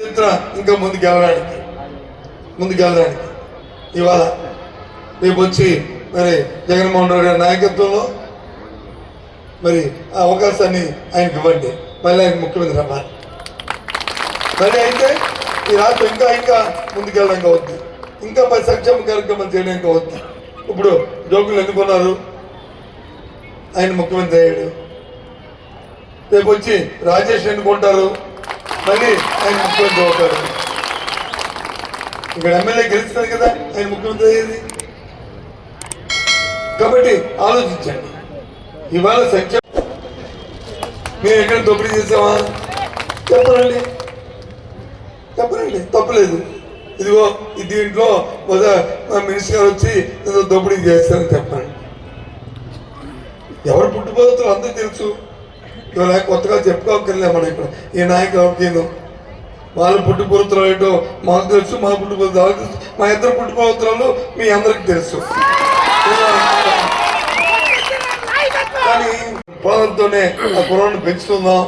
చరిత్ర ఇంకా ముందుకు వెళ్ళడానికి ముందుకు వెళ్ళడానికి ఇవాళ రేపు వచ్చి మరి జగన్మోహన్ రెడ్డి గారి నాయకత్వంలో మరి ఆ అవకాశాన్ని ఆయనకి ఇవ్వండి. మళ్ళీ ఆయన ముఖ్యమంత్రి అవ్వాలి. మళ్ళీ అయితే ఈ రాష్ట్రం ఇంకా ఇంకా ముందుకెళ్ళడానికి అవుద్ది. ఇంకా పది సంక్షేమ కార్యక్రమాలు చేయడానికి అవుద్ది. ఇప్పుడు జోకులు ఎన్నుకున్నారు ఆయన ముఖ్యమంత్రి అయ్యాడు. రేపు వచ్చి రాజేష్ ఎన్నుకుంటారు మళ్ళీ ఆయన ముఖ్యమంత్రి అవుతారు ఇక్కడ ఎమ్మెల్యే గెలుస్తారు కదా ఆయన ముఖ్యమంత్రి అయ్యేది. కాబట్టి ఆలోచించండి. ఇవాళ సంక్షేమ మేము ఎక్కడ దోపిడీ చేసామా చెప్పరండి చెప్పరండి తప్పలేదు. ఇదిగో దీంట్లో మా మినిస్టర్ గారు వచ్చి ఏదో దోపిడీ చేస్తారని చెప్పండి ఎవరు పుట్టుపోతారో అందరూ తెలుసు. ఇవాళ కొత్తగా చెప్పుకోకర్లే మనం ఇక్కడ. ఈ నాయకులు ఎవరికేను వాళ్ళ పుట్టుపూర్తులు ఏంటో మాకు తెలుసు మా పుట్టుపూర్తులు తెలుసు. మా ఇద్దరు పుట్టుపూర్తులు మీ అందరికి తెలుసు. కానీ పొలంతోనే ఆ కుర్రాన్ని పెంచుతుందాం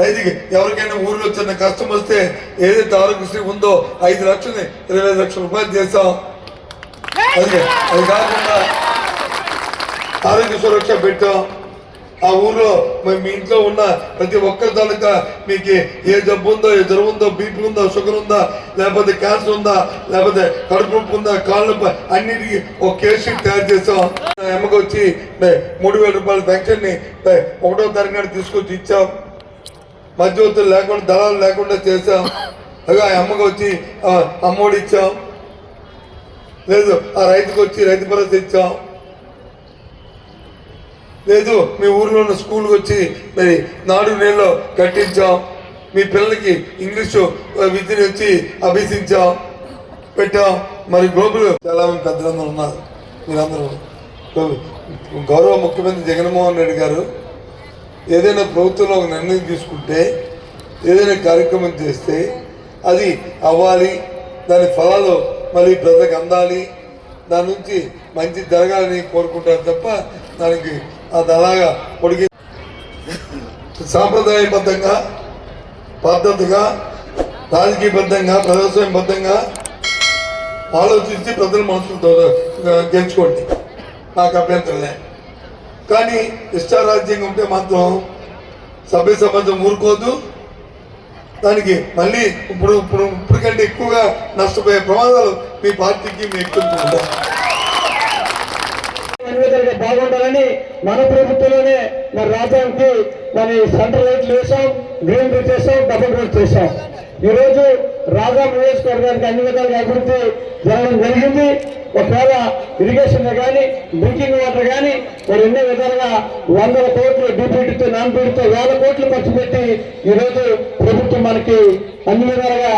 రైతుకి ఎవరికైనా ఊర్లో చిన్న కష్టం వస్తే ఏదైతే ఆరోగ్యశ్రీ ఉందో ఐదు లక్షలు ఇరవై ఐదు లక్షల రూపాయలు చేస్తాం అది అది కాకుండా ఆరోగ్య సురక్ష పెట్టాం. ఆ ఊర్లో మరి మీ ఇంట్లో ఉన్న ప్రతి ఒక్కరి తాలూకా మీకు ఏ జబ్బు ఉందో ఏ జ్వరం ఉందో బీపీ ఉందో షుగర్ ఉందా లేకపోతే క్యాన్సర్ ఉందా లేకపోతే కడుపు నొప్పి ఉందా కాళ్ళ నొప్పి అన్నిటికీ ఒక కేసు తయారు చేసాం. ఎమ్మకి వచ్చి మూడు వేల రూపాయల పెన్షన్ని ఒకటో తరగతి తీసుకొచ్చి ఇచ్చాం. మధ్యవర్తులు లేకుండా దళాలు లేకుండా చేసాం అవి ఆ అమ్మకి వచ్చి ఆ, అమ్మఒడి ఇచ్చాం. లేదు ఆ రైతుకు వచ్చి రైతు భరోసా ఇచ్చాం. లేదు మీ ఊర్లో ఉన్న స్కూల్కి వచ్చి మరి నాడు నేలలో కట్టించాం. మీ పిల్లలకి ఇంగ్లీషు విద్యను వచ్చి అభ్యసించాం. పెట్టాం. మరి గ్లోబల్ చాలా మంది పెద్దలందరూ ఉన్నారు. మీరందరూ గౌరవ ముఖ్యమంత్రి జగన్మోహన్ రెడ్డి గారు ఏదైనా ప్రభుత్వంలో ఒక నిర్ణయం తీసుకుంటే ఏదైనా కార్యక్రమం చేస్తే అది అవ్వాలి దాని ఫలాలు మళ్ళీ ప్రజలకు అందాలి దాని నుంచి మంచి జరగాలని కోరుకుంటారు తప్ప దానికి అది అలాగా పొడిగి సాంప్రదాయబద్ధంగా పద్ధతిగా రాజకీయబద్ధంగా ప్రజాస్వామ్యబద్ధంగా ఆలోచించి ప్రజల మనసులతో గెలుచుకోండి. నాకు అభ్యంతరలే కానీ ఇష్టారాజ్యంగా ఉంటే మాత్రం సభ్య సమాజం ఊరుకోదు. దానికి మళ్ళీ ఇప్పుడు ఇప్పుడు ఇప్పటికంటే ఎక్కువగా నష్టపోయే ప్రమాదాలు మీ పార్టీకి మీ ఎక్కువ బాగుండాలని మన ప్రభుత్వంలోనే మన రాజ్యానికి మరి సెంట్రల్ లైట్లు వేసాం గ్రీన్ రూట్ చేసాం డబుల్ రూట్ చేసాం ఈరోజు రాజా నియోజకవర్గానికి అన్ని విధాలుగా అభివృద్ధి జరగడం జరిగింది. ఒకవేళ ఇరిగేషన్ కానీ డ్రింకింగ్ వాటర్ కానీ మరి ఎన్నో విధాలుగా వందల కోట్లు డిప్యూటీతో నాన్ పీడితో వేల కోట్లు ఖర్చు పెట్టి ఈరోజు ప్రభుత్వం మనకి అన్ని విధాలుగా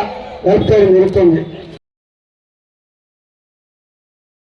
హెల్ప్ చేయడం జరుగుతుంది.